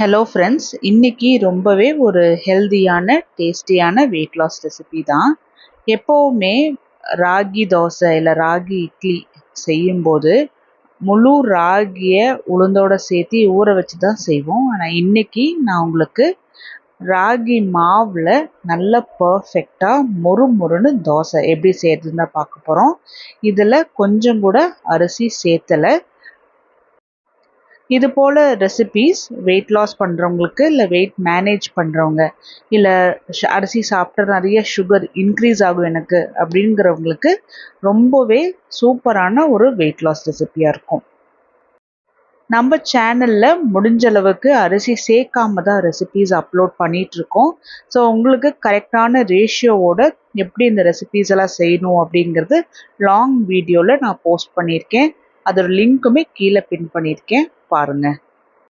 Hello friends இன்னைக்கு ரொம்பவே ஒரு ஹெல்தியான டேஸ்டியான வெயிட் லாஸ் ரெசிபி தான். எப்போவுமே ராகி தோசை இல்லை ராகி இட்லி செய்யும்போது முழு ராகியை உளுந்தோட சேர்த்து ஊற வச்சு தான் செய்வோம். ஆனால் இன்னைக்கு நான் உங்களுக்கு ராகி மாவில் நல்ல பர்ஃபெக்டாக மொறு மொறுன்னு தோசை எப்படி செய்யறதுன்னு தான் பார்க்க போகிறோம் இதில் கொஞ்சம் கூட அரிசி சேர்த்தலை. இது போல் ரெசிபீஸ் வெயிட் லாஸ் பண்ணுறவங்களுக்கு இல்லை வெயிட் மேனேஜ் பண்ணுறவங்க இல்லை அரிசி சாப்பிட்ட நிறைய சுகர் இன்க்ரீஸ் ஆகும் எனக்கு அப்படிங்கிறவங்களுக்கு ரொம்பவே சூப்பரான ஒரு வெயிட் லாஸ் ரெசிபியாக இருக்கும். நம்ம சேனலில் முடிஞ்ச அளவுக்கு அரிசி சேர்க்காம தான் ரெசிபீஸ் அப்லோட் பண்ணிகிட்ருக்கோம் ஸோ உங்களுக்கு கரெக்டான ரேஷியோவோட எப்படி இந்த ரெசிபீஸ் எல்லாம் செய்யணும் அப்படிங்கிறது லாங் வீடியோவில் நான் போஸ்ட் பண்ணியிருக்கேன். அதோட லிங்க்குமே கீழே பின் பண்ணியிருக்கேன். பாருங்கள்